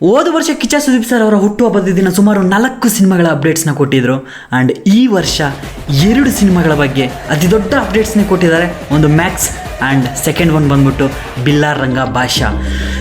ಹೋದ ವರ್ಷ ಕಿಚ್ಚ ಸುದೀಪ್ ಸರ್ ಅವರ ಹುಟ್ಟುಹಬ್ಬದ ದಿನ ಸುಮಾರು ನಾಲ್ಕು ಸಿನಿಮಾಗಳ ಅಪ್ಡೇಟ್ಸ್ನ ಕೊಟ್ಟಿದ್ರು. ಆ್ಯಂಡ್ ಈ ವರ್ಷ ಎರಡು ಸಿನಿಮಾಗಳ ಬಗ್ಗೆ ಅತಿ ದೊಡ್ಡ ಅಪ್ಡೇಟ್ಸ್ನೇ ಕೊಟ್ಟಿದ್ದಾರೆ. ಒಂದು ಮ್ಯಾಕ್ಸ್ ಆ್ಯಂಡ್ ಸೆಕೆಂಡ್ ಒನ್ ಬಂದ್ಬಿಟ್ಟು ಬಿಲ್ಲಾರ್ ರಂಗ ಭಾಷಾ.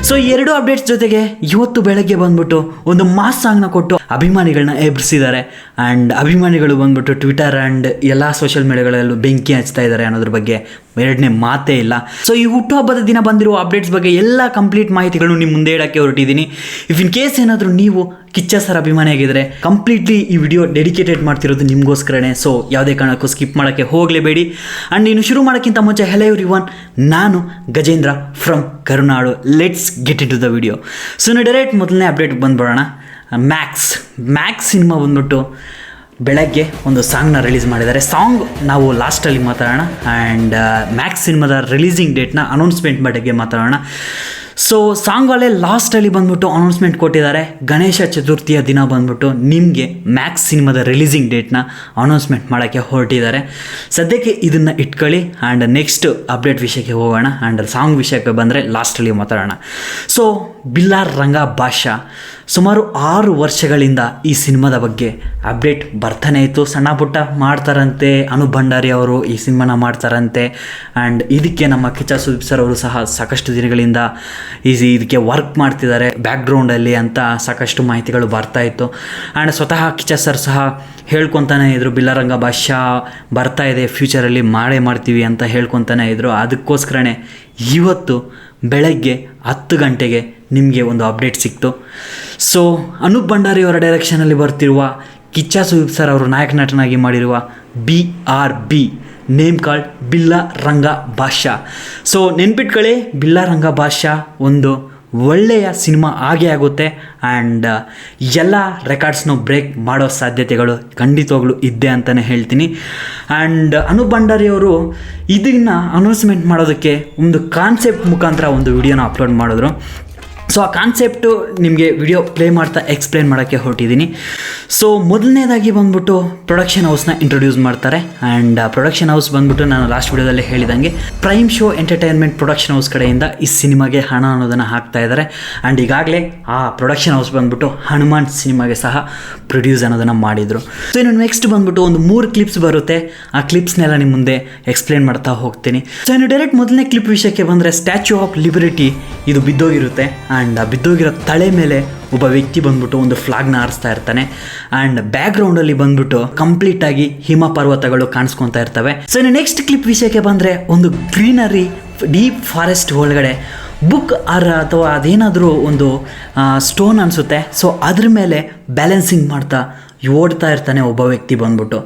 ಸೊ ಎರಡು ಅಪ್ಡೇಟ್ಸ್ ಜೊತೆಗೆ ಇವತ್ತು ಬೆಳಗ್ಗೆ ಬಂದ್ಬಿಟ್ಟು ಒಂದು ಮಾಸ್ ಸಾಂಗ್ನ ಕೊಟ್ಟು ಅಭಿಮಾನಿಗಳನ್ನ ಎಬ್ಬಿಸಿದ್ದಾರೆ ಆ್ಯಂಡ್ ಅಭಿಮಾನಿಗಳು ಬಂದ್ಬಿಟ್ಟು ಟ್ವಿಟರ್ ಆ್ಯಂಡ್ ಎಲ್ಲ ಸೋಷಿಯಲ್ ಮೀಡಿಯಾಗಳಲ್ಲೂ ಬೆಂಕಿ ಹಚ್ತಾ ಇದ್ದಾರೆ ಅನ್ನೋದ್ರ ಬಗ್ಗೆ ಎರಡನೇ ಮಾತೇ ಇಲ್ಲ. ಸೊ ಈ ಹುಟ್ಟುಹಬ್ಬದ ದಿನ ಬಂದಿರುವ ಅಪ್ಡೇಟ್ಸ್ ಬಗ್ಗೆ ಎಲ್ಲ ಕಂಪ್ಲೀಟ್ ಮಾಹಿತಿಗಳನ್ನು ನಿಮ್ಮ ಮುಂದೆ ಇಡೋಕ್ಕೆ ಹೊರಟಿದ್ದೀನಿ. ಇಫ್ ಇನ್ ಕೇಸ್ ಏನಾದರೂ ನೀವು ಕಿಚ್ಚ ಸರ್ ಅಭಿಮಾನಿ ಆಗಿದ್ರೆ ಕಂಪ್ಲೀಟ್ಲಿ ಈ ವಿಡಿಯೋ ಡೆಡಿಕೇಟೆಡ್ ಮಾಡ್ತಿರೋದು ನಿಮಗೋಸ್ಕರನೇ. ಸೊ ಯಾವುದೇ ಕಾರಣಕ್ಕೂ ಸ್ಕಿಪ್ ಮಾಡೋಕ್ಕೆ ಹೋಗಲೇಬೇಡಿ. ಆ್ಯಂಡ್ ನೀನು ಶುರು ಮಾಡೋಕ್ಕಿಂತ ಮುಂಚೆ ಹೆಲೋ ಎವ್ರಿ ನಾನು Gajendra from Karunadu let's get it to the video so ನಾವು ಡೈರೆಕ್ಟ್ ಮೊದಲನೇ ಅಪ್ಡೇಟ್ ಬಂದ್ಬಿಡೋಣ ಮ್ಯಾಕ್ಸ್ ಮ್ಯಾಕ್ಸ್ ಸಿನಿಮಾ ಬಂದ್ಬಿಟ್ಟು ಬೆಳಗ್ಗೆ ಒಂದು ಸಾಂಗ್ನ ರಿಲೀಸ್ ಮಾಡಿದ್ದಾರೆ. ಸಾಂಗ್ ನಾವು ಲಾಸ್ಟಲ್ಲಿ ಮಾತಾಡೋಣ. ಆ್ಯಂಡ್ ಮ್ಯಾಕ್ಸ್ ಸಿನಿಮಾದ ರಿಲೀಸಿಂಗ್ ಡೇಟ್ನ ಅನೌನ್ಸ್ಮೆಂಟ್ ಬಗ್ಗೆ ಮಾತಾಡೋಣ. ಸೊ ಸಾಂಗಲ್ಲೇ ಲಾಸ್ಟಲ್ಲಿ ಬಂದ್ಬಿಟ್ಟು ಅನೌನ್ಸ್ಮೆಂಟ್ ಕೊಟ್ಟಿದ್ದಾರೆ. ಗಣೇಶ ಚತುರ್ಥಿಯ ದಿನ ಬಂದ್ಬಿಟ್ಟು ನಿಮಗೆ ಮ್ಯಾಕ್ಸ್ ಸಿನಿಮಾದ ರಿಲೀಸಿಂಗ್ ಡೇಟ್ನ ಅನೌನ್ಸ್ಮೆಂಟ್ ಮಾಡೋಕ್ಕೆ ಹೊರಟಿದ್ದಾರೆ. ಸದ್ಯಕ್ಕೆ ಇದನ್ನು ಇಟ್ಕೊಳ್ಳಿ ಆ್ಯಂಡ್ ನೆಕ್ಸ್ಟ್ ಅಪ್ಡೇಟ್ ವಿಷಯಕ್ಕೆ ಹೋಗೋಣ ಆ್ಯಂಡ್ ಸಾಂಗ್ ವಿಷಯಕ್ಕೆ ಬಂದರೆ ಲಾಸ್ಟಲ್ಲಿ ಮಾತಾಡೋಣ. ಸೊ ಬಿಲ್ಲಾರ್ ರಂಗ ಭಾಷಾ ಸುಮಾರು ಆರು ವರ್ಷಗಳಿಂದ ಈ ಸಿನಿಮಾದ ಬಗ್ಗೆ ಅಪ್ಡೇಟ್ ಬರ್ತಾನೆ ಇತ್ತು. ಸಣ್ಣ ಪುಟ್ಟ ಮಾಡ್ತಾರಂತೆ, ಅನು ಭಂಡಾರಿ ಅವರು ಈ ಸಿನಿಮಾನ ಮಾಡ್ತಾರಂತೆ. ಆ್ಯಂಡ್ ಇದಕ್ಕೆ ನಮ್ಮ ಕಿಚ್ಚ ಸುದೀಪ್ ಸರ್ ಅವರು ಸಹ ಸಾಕಷ್ಟು ದಿನಗಳಿಂದ ಈ ಇದಕ್ಕೆ ವರ್ಕ್ ಮಾಡ್ತಿದ್ದಾರೆ ಬ್ಯಾಕ್ಗ್ರೌಂಡಲ್ಲಿ ಅಂತ ಸಾಕಷ್ಟು ಮಾಹಿತಿಗಳು ಬರ್ತಾ ಇತ್ತು. ಆ್ಯಂಡ್ ಸ್ವತಃ ಕಿಚ್ಚ ಸರ್ ಸಹ ಹೇಳ್ಕೊತಾನೆ ಇದ್ರು, ಬಿಲ್ಲರಂಗ ಭಾಷಾ ಬರ್ತಾ ಇದೆ ಫ್ಯೂಚರಲ್ಲಿ ಮಾಡೇ ಮಾಡ್ತೀವಿ ಅಂತ ಹೇಳ್ಕೊತಾನೆ ಇದ್ರು. ಅದಕ್ಕೋಸ್ಕರನೇ ಇವತ್ತು ಬೆಳಗ್ಗೆ ಹತ್ತು ಗಂಟೆಗೆ ನಿಮಗೆ ಒಂದು ಅಪ್ಡೇಟ್ ಸಿಕ್ತು. ಸೊ ಅನೂಪ್ ಭಂಡಾರಿಯವರ ಡೈರೆಕ್ಷನಲ್ಲಿ ಬರ್ತಿರುವ ಕಿಚ್ಚ ಸುದೀಪ್ ಸರ್ ಅವರು ನಾಯಕ ನಟನಾಗಿ ಮಾಡಿರುವ B R B name card Billa Ranga Bhasha so ನೆನ್ಪಿಟ್ಕೊಳ್ಳಿ, ಬಿಲ್ಲ ರಂಗ ಭಾಷಾ ಒಂದು ಒಳ್ಳೆಯ ಸಿನಿಮಾ ಆಗೇ ಆಗುತ್ತೆ. ಆ್ಯಂಡ್ ಎಲ್ಲ ರೆಕಾರ್ಡ್ಸ್ನೂ ಬ್ರೇಕ್ ಮಾಡೋ ಸಾಧ್ಯತೆಗಳು ಖಂಡಿತವಾಗ್ಲೂ ಇದ್ದೆ ಅಂತಲೇ ಹೇಳ್ತೀನಿ. ಆ್ಯಂಡ್ ಅನು ಭಂಡಾರಿಯವರು ಇದನ್ನು ಅನೌನ್ಸ್ಮೆಂಟ್ ಮಾಡೋದಕ್ಕೆ ಒಂದು ಕಾನ್ಸೆಪ್ಟ್ ಮುಖಾಂತರ ಒಂದು ವಿಡಿಯೋನ ಅಪ್ಲೋಡ್ ಮಾಡಿದ್ರು. ಸೊ ಆ ಕಾನ್ಸೆಪ್ಟು ನಿಮಗೆ ವಿಡಿಯೋ ಪ್ಲೇ ಮಾಡ್ತಾ ಎಕ್ಸ್ಪ್ಲೇನ್ ಮಾಡೋಕ್ಕೆ ಹೊರಟಿದ್ದೀನಿ ಸೊ ಮೊದಲನೇದಾಗಿ ಬಂದ್ಬಿಟ್ಟು ಪ್ರೊಡಕ್ಷನ್ ಹೌಸ್ನ ಇಂಟ್ರೊಡ್ಯೂಸ್ ಮಾಡ್ತಾರೆ. ಆ್ಯಂಡ್ ಪ್ರೊಡಕ್ಷನ್ ಹೌಸ್ ಬಂದ್ಬಿಟ್ಟು ನಾನು ಲಾಸ್ಟ್ ವಿಡಿಯೋದಲ್ಲಿ ಹೇಳಿದಂಗೆ prime show entertainment production house ಕಡೆಯಿಂದ ಈ ಸಿನಿಮಾಗೆ ಹಣ ಅನ್ನೋದನ್ನು ಹಾಕ್ತಾ ಇದ್ದಾರೆ. ಆ್ಯಂಡ್ ಈಗಾಗಲೇ ಆ ಪ್ರೊಡಕ್ಷನ್ ಹೌಸ್ ಬಂದ್ಬಿಟ್ಟು ಹನುಮಾನ್ ಸಿನಿಮಾಗೆ ಸಹ ಪ್ರೊಡ್ಯೂಸ್ ಅನ್ನೋದನ್ನು ಮಾಡಿದರು. ಸೊ ಇನ್ನು ನೆಕ್ಸ್ಟ್ ಬಂದ್ಬಿಟ್ಟು ಒಂದು ಮೂರು ಕ್ಲಿಪ್ಸ್ ಬರುತ್ತೆ. ಆ ಕ್ಲಿಪ್ಸ್ನೆಲ್ಲ ನಿಮ್ಮ ಮುಂದೆ ಎಕ್ಸ್ಪ್ಲೇನ್ ಮಾಡ್ತಾ ಹೋಗ್ತೀನಿ. ಸೊ ಇನ್ನು ಡೈರೆಕ್ಟ್ ಮೊದಲನೇ ಕ್ಲಿಪ್ ವಿಷಯಕ್ಕೆ ಬಂದರೆ ಸ್ಟ್ಯಾಚ್ಯೂ ಆಫ್ ಲಿಬರಿಟಿ ಇದು ಬಿದ್ದೋಗಿರುತ್ತೆ. ಆ್ಯಂಡ್ ಆ ಬಿದ್ದೋಗಿರೋ ತಲೆ ಮೇಲೆ ಒಬ್ಬ ವ್ಯಕ್ತಿ ಬಂದ್ಬಿಟ್ಟು ಒಂದು ಫ್ಲಾಗ್ನ ಆರಿಸ್ತಾ ಇರ್ತಾನೆ. ಆ್ಯಂಡ್ ಬ್ಯಾಕ್ಗ್ರೌಂಡಲ್ಲಿ ಬಂದ್ಬಿಟ್ಟು ಕಂಪ್ಲೀಟಾಗಿ ಹಿಮ ಪರ್ವತಗಳು ಕಾಣಿಸ್ಕೊತಾ ಇರ್ತವೆ. ಸೊ ನೆಕ್ಸ್ಟ್ ಕ್ಲಿಪ್ ವಿಷಯಕ್ಕೆ ಬಂದರೆ ಒಂದು ಗ್ರೀನರಿ ಡೀಪ್ ಫಾರೆಸ್ಟ್ ಒಳಗಡೆ ಬುಕ್ ಆರ್ ಅಥವಾ ಅದೇನಾದರೂ ಒಂದು ಸ್ಟೋನ್ ಅನಿಸುತ್ತೆ. ಸೊ ಅದ್ರ ಮೇಲೆ ಬ್ಯಾಲೆನ್ಸಿಂಗ್ ಮಾಡ್ತಾ ಓಡ್ತಾ ಇರ್ತಾನೆ ಒಬ್ಬ ವ್ಯಕ್ತಿ ಬಂದ್ಬಿಟ್ಟು.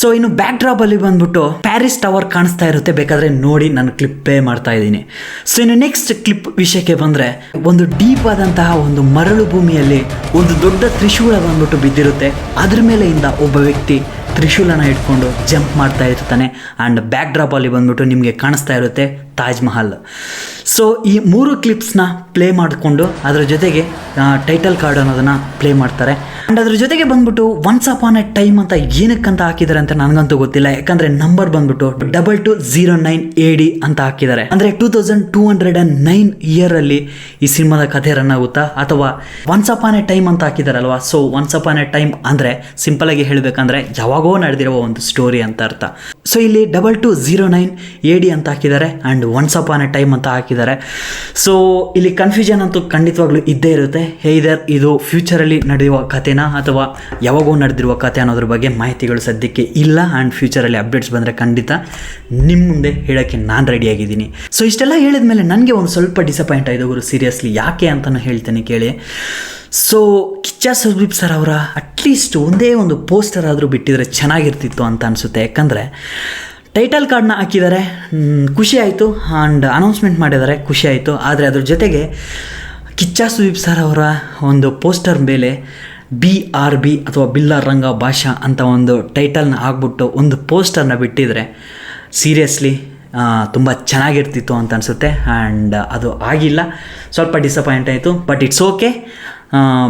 ಸೊ ಇನ್ನು ಬ್ಯಾಕ್ ಡ್ರಾಪಲ್ಲಿ ಬಂದ್ಬಿಟ್ಟು ಪ್ಯಾರಿಸ್ ಟವರ್ ಕಾಣಿಸ್ತಾ ಇರುತ್ತೆ. ಬೇಕಾದರೆ ನೋಡಿ, ನಾನು ಕ್ಲಿಪ್ ಪೇ ಮಾಡ್ತಾ ಇದ್ದೀನಿ. ಸೊ ಇನ್ನು ನೆಕ್ಸ್ಟ್ ಕ್ಲಿಪ್ ವಿಷಯಕ್ಕೆ ಬಂದರೆ ಒಂದು ಡೀಪ್ ಆದಂತಹ ಒಂದು ಮರಳು ಭೂಮಿಯಲ್ಲಿ ಒಂದು ದೊಡ್ಡ ತ್ರಿಶೂಲ ಬಂದ್ಬಿಟ್ಟು ಬಿದ್ದಿರುತ್ತೆ. ಅದ್ರ ಮೇಲೆಯಿಂದ ಒಬ್ಬ ವ್ಯಕ್ತಿ ತ್ರಿಶೂಲನ ಇಟ್ಕೊಂಡು ಜಂಪ್ ಮಾಡ್ತಾ ಇರ್ತಾನೆ. ಆ್ಯಂಡ್ ಬ್ಯಾಕ್ ಡ್ರಾಪಲ್ಲಿ ಬಂದ್ಬಿಟ್ಟು ನಿಮಗೆ ಕಾಣಿಸ್ತಾ ಇರುತ್ತೆ. ತಾಜ್ ಮಹಲ್. ಸೊ ಈ ಮೂರು ಕ್ಲಿಪ್ಸ್ನ ಪ್ಲೇ ಮಾಡಿಕೊಂಡು ಅದರ ಜೊತೆಗೆ ಟೈಟಲ್ ಕಾರ್ಡ್ ಅನ್ನೋದನ್ನು ಪ್ಲೇ ಮಾಡ್ತಾರೆ. ಆ್ಯಂಡ್ ಅದ್ರ ಜೊತೆಗೆ ಬಂದ್ಬಿಟ್ಟು ಒನ್ಸ್ ಅಪಾನ್ ಎ ಟೈಮ್ ಅಂತ ಏನಕ್ಕಂತ ಹಾಕಿದ್ದಾರೆ ಅಂತ ನನಗಂತೂ ಗೊತ್ತಿಲ್ಲ. ಯಾಕಂದರೆ ನಂಬರ್ ಬಂದ್ಬಿಟ್ಟು double two zero nine A D ಅಂತ ಹಾಕಿದ್ದಾರೆ ಅಂದರೆ two thousand two hundred and nine ಇಯರಲ್ಲಿ ಈ ಸಿನಿಮಾದ ಕಥೆ ರನ್ ಆಗುತ್ತಾ? ಅಥವಾ ಒನ್ಸ್ ಅಪಾನ್ ಎ ಟೈಮ್ ಅಂತ ಹಾಕಿದಾರಲ್ವಾ? So once upon a time ಅಂದರೆ ಸಿಂಪಲಾಗಿ ಹೇಳಬೇಕಂದ್ರೆ ಯಾವಾಗೋ ನಡೆದಿರೋ ಒಂದು ಸ್ಟೋರಿ ಅಂತ ಅರ್ಥ. ಸೊ ಇಲ್ಲಿ double two zero nine A D ಅಂತ ಹಾಕಿದ್ದಾರೆ and once upon a time ಅಂತ ಹಾಕಿದ್ದಾರೆ. ಸೊ ಇಲ್ಲಿ ಕನ್ಫ್ಯೂಷನ್ ಅಂತೂ ಖಂಡಿತವಾಗ್ಲೂ ಇದ್ದೇ ಇರುತ್ತೆ. ಹೇದರ್ ಇದು ಫ್ಯೂಚರಲ್ಲಿ ನಡೆಯುವ ಕಥೆನಾ ಅಥವಾ ಯಾವಾಗೋ ನಡೆದಿರುವ ಕಥೆ ಅನ್ನೋದ್ರ ಬಗ್ಗೆ ಮಾಹಿತಿಗಳು ಸದ್ಯಕ್ಕೆ ಇಲ್ಲ ಆ್ಯಂಡ್ ಫ್ಯೂಚರಲ್ಲಿ ಅಪ್ಡೇಟ್ಸ್ ಬಂದರೆ ಖಂಡಿತ ನಿಮ್ಮ ಮುಂದೆ ಹೇಳೋಕ್ಕೆ ನಾನು ರೆಡಿಯಾಗಿದ್ದೀನಿ ಸೊ ಇಷ್ಟೆಲ್ಲ ಹೇಳಿದ ಮೇಲೆ ನನಗೆ ಒಂದು ಸ್ವಲ್ಪ ಡಿಸಪಾಯಿಂಟ್ ಆಯಿತು ಗುರು ಸೀರಿಯಸ್ಲಿ ಯಾಕೆ ಅಂತಲೂ ಹೇಳ್ತೇನೆ ಕೇಳಿ. ಸೊ ಕಿಚ್ಚ ಸುದೀಪ್ ಸರ್ ಅವರ ಅಟ್ಲೀಸ್ಟ್ ಒಂದೇ ಒಂದು ಪೋಸ್ಟರ್ ಆದರೂ ಬಿಟ್ಟಿದ್ರೆ ಚೆನ್ನಾಗಿರ್ತಿತ್ತು ಅಂತ ಅನಿಸುತ್ತೆ. ಯಾಕಂದರೆ ಟೈಟಲ್ ಕಾರ್ಡ್ನ ಹಾಕಿದ್ದಾರೆ ಖುಷಿ ಆಯಿತು. ಆ್ಯಂಡ್ ಅನೌನ್ಸ್ಮೆಂಟ್ ಮಾಡಿದ್ದಾರೆ ಖುಷಿ ಆಯಿತು. ಆದರೆ ಅದ್ರ ಜೊತೆಗೆ ಕಿಚ್ಚ ಸುದೀಪ್ ಸರ್ ಅವರ ಒಂದು ಪೋಸ್ಟರ್ ಮೇಲೆ ಬಿ ಆರ್ ಬಿ ಅಥವಾ ಬಿಲ್ಲಾರ್ ರಂಗ ಭಾಷಾ ಅಂತ ಒಂದು ಟೈಟಲ್ನ ಹಾಕ್ಬಿಟ್ಟು ಒಂದು ಪೋಸ್ಟರ್ನ ಬಿಟ್ಟಿದ್ರೆ ಸೀರಿಯಸ್ಲಿ ತುಂಬ ಚೆನ್ನಾಗಿರ್ತಿತ್ತು ಅಂತ ಅನಿಸುತ್ತೆ. ಆ್ಯಂಡ್ ಅದು ಆಗಿಲ್ಲ. ಸ್ವಲ್ಪ ಡಿಸಪಾಯಿಂಟ್ ಆಯಿತು. ಬಟ್ ಇಟ್ಸ್ ಓಕೆ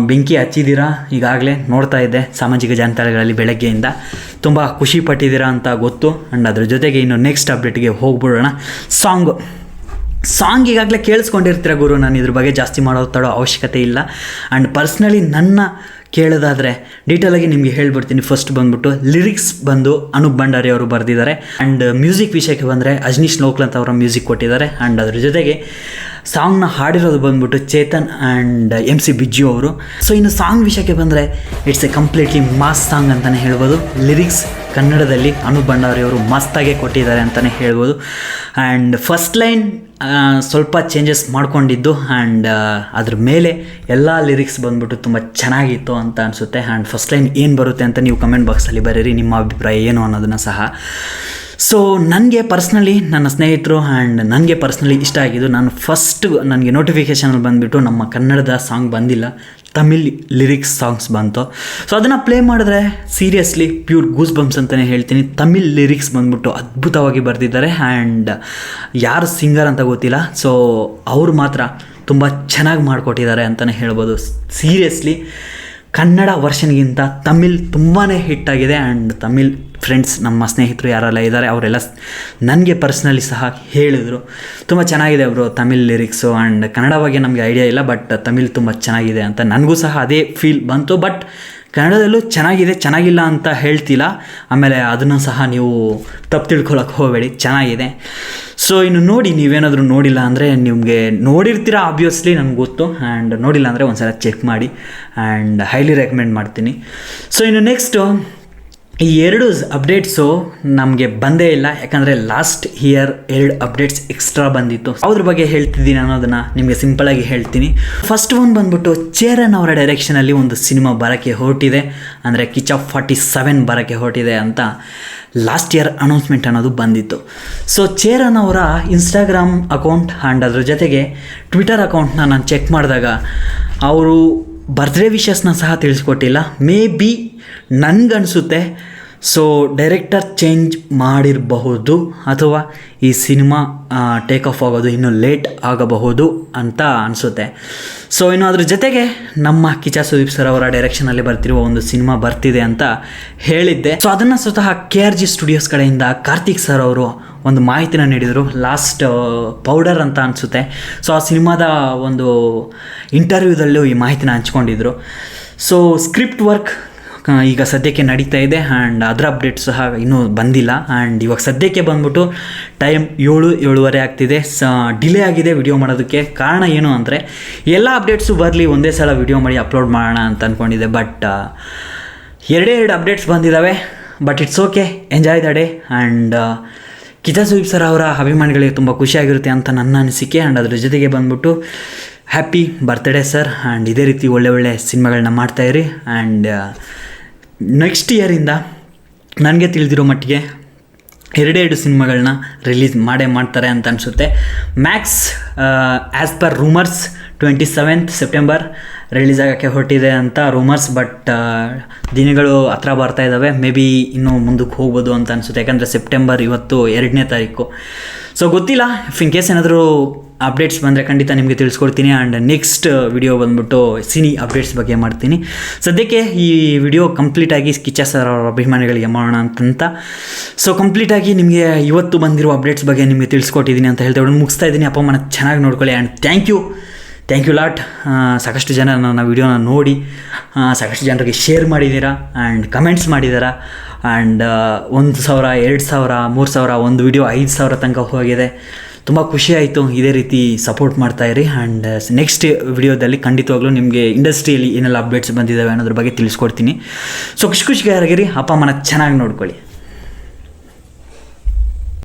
ಬೆಂಕಿ ಹಚ್ಚಿದ್ದೀರಾ? ಈಗಾಗಲೇ ನೋಡ್ತಾ ಇದ್ದೆ ಸಾಮಾಜಿಕ ಜಾಲತಾಣಗಳಲ್ಲಿ ಬೆಳಗ್ಗೆಯಿಂದ. ತುಂಬ ಖುಷಿ ಪಟ್ಟಿದ್ದೀರಾ ಅಂತ ಗೊತ್ತು. ಆ್ಯಂಡ್ ಅದ್ರ ಜೊತೆಗೆ ಇನ್ನು ನೆಕ್ಸ್ಟ್ ಅಪ್ಡೇಟ್ಗೆ ಹೋಗ್ಬಿಡೋಣ. ಸಾಂಗ್ ಸಾಂಗ್ ಈಗಾಗಲೇ ಕೇಳಿಸ್ಕೊಂಡಿರ್ತೀರ ಗುರು? ನಾನು ಇದ್ರ ಬಗ್ಗೆ ಜಾಸ್ತಿ ಮಾಡೋ ತಡೋ ಅವಶ್ಯಕತೆ ಇಲ್ಲ. ಆ್ಯಂಡ್ ಪರ್ಸ್ನಲಿ ನನ್ನ ಕೇಳೋದಾದರೆ ಡೀಟೇಲಾಗಿ ನಿಮಗೆ ಹೇಳ್ಬಿಡ್ತೀನಿ. ಫಸ್ಟ್ ಬಂದ್ಬಿಟ್ಟು ಲಿರಿಕ್ಸ್ ಬಂದು ಅನೂಪ್ ಭಂಡಾರಿ ಅವರು ಬರೆದಿದ್ದಾರೆ. ಆ್ಯಂಡ್ ಮ್ಯೂಸಿಕ್ ವಿಷಯಕ್ಕೆ ಬಂದರೆ ಅಜ್ನೀಶ್ ಲೋಕ್ಲಂತ್ ಅವರ ಮ್ಯೂಸಿಕ್ ಕೊಟ್ಟಿದ್ದಾರೆ. ಆ್ಯಂಡ್ ಅದ್ರ ಜೊತೆಗೆ ಸಾಂಗ್ನ ಹಾಡಿರೋದು ಬಂದ್ಬಿಟ್ಟು Chetan and M C Bijju ಅವರು. ಸೊ ಇನ್ನು ಸಾಂಗ್ ವಿಷಯಕ್ಕೆ ಬಂದರೆ it's a completely mass song ಅಂತಲೇ ಹೇಳ್ಬೋದು. ಲಿರಿಕ್ಸ್ ಕನ್ನಡದಲ್ಲಿ ಅನು ಅವರು ಮಸ್ತಾಗೆ ಕೊಟ್ಟಿದ್ದಾರೆ ಅಂತಲೇ ಹೇಳ್ಬೋದು. ಆ್ಯಂಡ್ ಫಸ್ಟ್ ಲೈನ್ ಸ್ವಲ್ಪ ಚೇಂಜಸ್ ಮಾಡ್ಕೊಂಡಿದ್ದು ಆ್ಯಂಡ್ ಅದ್ರ ಮೇಲೆ ಎಲ್ಲ ಲಿರಿಕ್ಸ್ ಬಂದ್ಬಿಟ್ಟು ತುಂಬ ಚೆನ್ನಾಗಿತ್ತು ಅಂತ ಅನಿಸುತ್ತೆ. ಆ್ಯಂಡ್ ಫಸ್ಟ್ ಲೈನ್ ಏನು ಬರುತ್ತೆ ಅಂತ ನೀವು ಕಮೆಂಟ್ ಬಾಕ್ಸಲ್ಲಿ ಬರೀರಿ, ನಿಮ್ಮ ಅಭಿಪ್ರಾಯ ಏನು ಅನ್ನೋದನ್ನು ಸಹ. ಸೊ ನನಗೆ ಪರ್ಸ್ನಲಿ ನನ್ನ ಸ್ನೇಹಿತರು ಆ್ಯಂಡ್ ನನಗೆ ಪರ್ಸ್ನಲಿ ಇಷ್ಟ ಆಗಿದ್ದು ನಾನು ಫಸ್ಟ್ ನನಗೆ ನೋಟಿಫಿಕೇಷನಲ್ಲಿ ಬಂದುಬಿಟ್ಟು ನಮ್ಮ ಕನ್ನಡದ ಸಾಂಗ್ ಬಂದಿಲ್ಲ. ತಮಿಳ್ ಲಿರಿಕ್ಸ್ ಸಾಂಗ್ಸ್ ಬಂತು. ಸೊ ಅದನ್ನು ಪ್ಲೇ ಮಾಡಿದ್ರೆ ಸೀರಿಯಸ್ಲಿ ಪ್ಯೂರ್ ಗೂಸ್ ಬಂಪ್ಸ್ ಅಂತಲೇ ಹೇಳ್ತೀನಿ. ತಮಿಳ್ ಲಿರಿಕ್ಸ್ ಬಂದ್ಬಿಟ್ಟು ಅದ್ಭುತವಾಗಿ ಬರೆದಿದ್ದಾರೆ ಆ್ಯಂಡ್ ಯಾರು ಸಿಂಗರ್ ಅಂತ ಗೊತ್ತಿಲ್ಲ. ಸೊ ಅವರು ಮಾತ್ರ ತುಂಬ ಚೆನ್ನಾಗಿ ಮಾಡಿಕೊಟ್ಟಿದ್ದಾರೆ ಅಂತಲೇ ಹೇಳ್ಬೋದು. ಸೀರಿಯಸ್ಲಿ ಕನ್ನಡ ವರ್ಷನ್ಗಿಂತ ತಮಿಳ್ ತುಂಬಾ ಹಿಟ್ಟಾಗಿದೆ ಆ್ಯಂಡ್ ತಮಿಳ್ ಫ್ರೆಂಡ್ಸ್ ನಮ್ಮ ಸ್ನೇಹಿತರು ಯಾರೆಲ್ಲ ಇದ್ದಾರೆ ಅವರೆಲ್ಲ ನನಗೆ ಪರ್ಸ್ನಲಿ ಸಹ ಹೇಳಿದರು. ತುಂಬ ಚೆನ್ನಾಗಿದೆ ಅವರು ತಮಿಳ್ ಲಿರಿಕ್ಸು ಆ್ಯಂಡ್ ಕನ್ನಡ ಬಗ್ಗೆ ನಮಗೆ ಐಡಿಯಾ ಇಲ್ಲ ಬಟ್ ತಮಿಳ್ ತುಂಬ ಚೆನ್ನಾಗಿದೆ ಅಂತ ನನಗೂ ಸಹ ಅದೇ ಫೀಲ್ ಬಂತು. ಬಟ್ ಕನ್ನಡದಲ್ಲೂ ಚೆನ್ನಾಗಿದೆ, ಚೆನ್ನಾಗಿಲ್ಲ ಅಂತ ಹೇಳ್ತಿಲ್ಲ. ಆಮೇಲೆ ಅದನ್ನು ಸಹ ನೀವು ತಪ್ಪು ತಿಳ್ಕೊಳಕ್ಕೆ ಹೋಗಬೇಡಿ, ಚೆನ್ನಾಗಿದೆ. ಸೊ ಇನ್ನು ನೋಡಿ, ನೀವೇನಾದರೂ ನೋಡಿಲ್ಲ ಅಂದರೆ ನಿಮಗೆ ನೋಡಿರ್ತೀರ ಆಬ್ವಿಯಸ್ಲಿ ನನಗೆ ಗೊತ್ತು. ಆ್ಯಂಡ್ ನೋಡಿಲ್ಲ ಅಂದರೆ ಒಂದ್ಸಲ ಚೆಕ್ ಮಾಡಿ. ಆ್ಯಂಡ್ ಹೈಲಿ ರೆಕಮೆಂಡ್ ಮಾಡ್ತೀನಿ. ಸೊ ಇನ್ನು ನೆಕ್ಸ್ಟು ಈ ಎರಡು ಅಪ್ಡೇಟ್ಸು ನಮಗೆ ಬಂದೇ ಇಲ್ಲ, ಯಾಕಂದರೆ ಲಾಸ್ಟ್ ಇಯರ್ ಎರಡು ಅಪ್ಡೇಟ್ಸ್ ಎಕ್ಸ್ಟ್ರಾ ಬಂದಿತ್ತು. ಅದ್ರ ಬಗ್ಗೆ ಹೇಳ್ತಿದ್ದೀನಿ ಅನ್ನೋದನ್ನು ನಿಮಗೆ ಸಿಂಪಲಾಗಿ ಹೇಳ್ತೀನಿ. ಫಸ್ಟ್ ಒನ್ ಬಂದ್ಬಿಟ್ಟು ಚೇರನ್ ಅವರ ಡೈರೆಕ್ಷನಲ್ಲಿ ಒಂದು ಸಿನಿಮಾ ಬರೋಕ್ಕೆ ಹೊರಟಿದೆ. ಅಂದರೆ ಕಿಚ್ ಆಫ್ ಫಾರ್ಟಿ ಸೆವೆನ್ ಬರೋಕ್ಕೆ ಹೊರಟಿದೆ ಅಂತ ಲಾಸ್ಟ್ ಇಯರ್ ಅನೌನ್ಸ್ಮೆಂಟ್ ಅನ್ನೋದು ಬಂದಿತ್ತು. ಸೊ ಚೇರನ್ ಅವರ ಇನ್ಸ್ಟಾಗ್ರಾಮ್ ಅಕೌಂಟ್ ಆ್ಯಂಡ್ ಅದ್ರ ಜೊತೆಗೆ ಟ್ವಿಟರ್ ಅಕೌಂಟ್ನ ನಾನು ಚೆಕ್ ಮಾಡಿದಾಗ, ಅವರು ಬರ್ತ್ಡೇ ವಿಷಸ್ನ ಸಹ ತಿಳಿಸ್ಕೊಟ್ಟಿಲ್ಲ. ಮೇ ಬಿ ನನಗನ್ಸುತ್ತೆ. ಸೊ ಡೈರೆಕ್ಟರ್ ಚೇಂಜ್ ಮಾಡಿರಬಹುದು ಅಥವಾ ಈ ಸಿನಿಮಾ ಟೇಕ್ ಆಫ್ ಆಗೋದು ಇನ್ನೂ ಲೇಟ್ ಆಗಬಹುದು ಅಂತ ಅನಿಸುತ್ತೆ. ಸೊ ಇನ್ನು ಅದ್ರ ಜೊತೆಗೆ ನಮ್ಮ ಕಿಚಾ ಸುದೀಪ್ ಸರ್ ಅವರ ಡೈರೆಕ್ಷನಲ್ಲಿ ಬರ್ತಿರುವ ಒಂದು ಸಿನಿಮಾ ಬರ್ತಿದೆ ಅಂತ ಹೇಳಿದ್ದೆ. ಸೊ ಅದನ್ನು ಸ್ವತಃ ಕೆ ಆರ್ ಜಿ ಸ್ಟುಡಿಯೋಸ್ ಕಡೆಯಿಂದ ಕಾರ್ತಿಕ್ ಸರ್ ಅವರು ಒಂದು ಮಾಹಿತಿನ ನೀಡಿದರು. ಲಾಸ್ಟ್ ಪೌಡರ್ ಅಂತ ಅನಿಸುತ್ತೆ. ಸೊ ಆ ಸಿನಿಮಾದ ಒಂದು ಇಂಟರ್ವ್ಯೂದಲ್ಲೂ ಈ ಮಾಹಿತಿನ ಹಂಚ್ಕೊಂಡಿದ್ರು. ಸೊ ಸ್ಕ್ರಿಪ್ಟ್ ವರ್ಕ್ ಈಗ ಸದ್ಯಕ್ಕೆ ನಡೀತಾ ಇದೆ ಆ್ಯಂಡ್ ಅದರ ಅಪ್ಡೇಟ್ ಸಹ ಇನ್ನೂ ಬಂದಿಲ್ಲ. ಆ್ಯಂಡ್ ಇವಾಗ ಸದ್ಯಕ್ಕೆ ಬಂದ್ಬಿಟ್ಟು ಟೈಮ್ ಏಳು, ಏಳುವರೆ ಆಗ್ತಿದೆ. ಸ ಡಿಲೇ ಆಗಿದೆ ವಿಡಿಯೋ ಮಾಡೋದಕ್ಕೆ. ಕಾರಣ ಏನು ಅಂದರೆ, ಎಲ್ಲ ಅಪ್ಡೇಟ್ಸು ಬರಲಿ, ಒಂದೇ ಸಲ ವಿಡಿಯೋ ಮಾಡಿ ಅಪ್ಲೋಡ್ ಮಾಡೋಣ ಅಂತ ಅಂದ್ಕೊಂಡಿದ್ದೆ ಬಟ್ ಎರಡೇ, ಎರಡು ಅಪ್ಡೇಟ್ಸ್ ಬಂದಿದ್ದಾವೆ but it's okay enjoy the day and Kichcha Sudeep sir ಅವರ ಅಭಿಮಾನಿಗಳಿಗೆ ತುಂಬ ಖುಷಿಯಾಗಿರುತ್ತೆ ಅಂತ ನನ್ನ ಅನಿಸಿಕೆ. ಆ್ಯಂಡ್ ಅದ್ರ ಜೊತೆಗೆ ಬಂದ್ಬಿಟ್ಟು ಹ್ಯಾಪಿ ಬರ್ತ್ಡೇ ಸರ್ ಆ್ಯಂಡ್ ಇದೇ ರೀತಿ ಒಳ್ಳೆ ಒಳ್ಳೆ ಸಿನಿಮಾಗಳನ್ನ ಮಾಡ್ತಾಯಿರಿ ಆ್ಯಂಡ್ ನೆಕ್ಸ್ಟ್ ಇಯರಿಂದ ನನಗೆ ತಿಳಿದಿರೋ ಮಟ್ಟಿಗೆ ಎರಡೆರಡು ಎರಡು ಸಿನಿಮಾಗಳನ್ನ ರಿಲೀಸ್ ಮಾಡೇ ಮಾಡ್ತಾರೆ ಅಂತ ಅನಿಸುತ್ತೆ. Max as per rumours twenty seventh September release ಆಗೋಕ್ಕೆ ಹೊರಟಿದೆ ಅಂತ ರೂಮರ್ಸ್ ಬಟ್ ದಿನಗಳು ಹತ್ರ ಬರ್ತಾ ಇದ್ದಾವೆ ಮೇ ಬಿ ಇನ್ನೂ ಮುಂದಕ್ಕೆ ಹೋಗ್ಬೋದು ಅಂತ ಅನಿಸುತ್ತೆ. ಯಾಕಂದರೆ ಸೆಪ್ಟೆಂಬರ್ ಇವತ್ತು ಎರಡನೇ ತಾರೀಕು. ಸೊ ಗೊತ್ತಿಲ್ಲ. ಇಫ್ ಇನ್ ಕೇಸ್ ಏನಾದರೂ ಅಪ್ಡೇಟ್ಸ್ ಬಂದರೆ ಖಂಡಿತ ನಿಮಗೆ ತಿಳಿಸ್ಕೊಡ್ತೀನಿ. ಆ್ಯಂಡ್ ನೆಕ್ಸ್ಟ್ ವಿಡಿಯೋ ಬಂದ್ಬಿಟ್ಟು ಸಿನಿ ಅಪ್ಡೇಟ್ಸ್ ಬಗ್ಗೆ ಮಾಡ್ತೀನಿ. ಸದ್ಯಕ್ಕೆ ಈ ವಿಡಿಯೋ ಕಂಪ್ಲೀಟಾಗಿ ಕಿಚ್ಚ ಸರ್ ಅವರ ಅಭಿಮಾನಿಗಳಿಗೆ ಮಾಡೋಣ ಅಂತಂತ. ಸೊ ಕಂಪ್ಲೀಟಾಗಿ ನಿಮಗೆ ಇವತ್ತು ಬಂದಿರೋ ಅಪ್ಡೇಟ್ಸ್ ಬಗ್ಗೆ ನಿಮಗೆ ತಿಳಿಸ್ಕೊಟ್ಟಿದ್ದೀನಿ ಅಂತ ಹೇಳ್ತಾ ಮುಗಿಸ್ತಾ ಇದ್ದೀನಿ. ಅಪ್ಪ ಮನ ಚೆನ್ನಾಗಿ ನೋಡ್ಕೊಳ್ಳಿ. And thank you thank you lot ಸಾಕಷ್ಟು ಜನ ನನ್ನ ವಿಡಿಯೋನ ನೋಡಿ ಸಾಕಷ್ಟು ಜನರಿಗೆ ಶೇರ್ ಮಾಡಿದ್ದೀರಾ ಆ್ಯಂಡ್ ಕಮೆಂಟ್ಸ್ ಮಾಡಿದ್ದೀರಾ? ಆ್ಯಂಡ್ ಒಂದು ಸಾವಿರ, ಎರಡು ಸಾವಿರ, ಮೂರು ಸಾವಿರ, ಒಂದು ವಿಡಿಯೋ ಐದು ಸಾವಿರ ತನಕ ಹೋಗಿದೆ. ತುಂಬ ಖುಷಿ ಆಯಿತು ಇದೇ ರೀತಿ ಸಪೋರ್ಟ್ ಮಾಡ್ತಾಯಿರಿ ಆ್ಯಂಡ್ ನೆಕ್ಸ್ಟ್ ವಿಡಿಯೋದಲ್ಲಿ ಖಂಡಿತವಾಗ್ಲೂ ನಿಮಗೆ ಇಂಡಸ್ಟ್ರಿಯಲ್ಲಿ ಏನೆಲ್ಲ ಅಪ್ಡೇಟ್ಸ್ ಬಂದಿದ್ದಾವೆ ಅನ್ನೋದ್ರ ಬಗ್ಗೆ ತಿಳಿಸ್ಕೊಡ್ತೀನಿ. ಸೊ ಖುಷಿ ಖುಷಿಗಾರಾಗಿರಿ ಅಪ್ಪ, ಅಮ್ಮನ ಚೆನ್ನಾಗಿ ನೋಡ್ಕೊಳ್ಳಿ.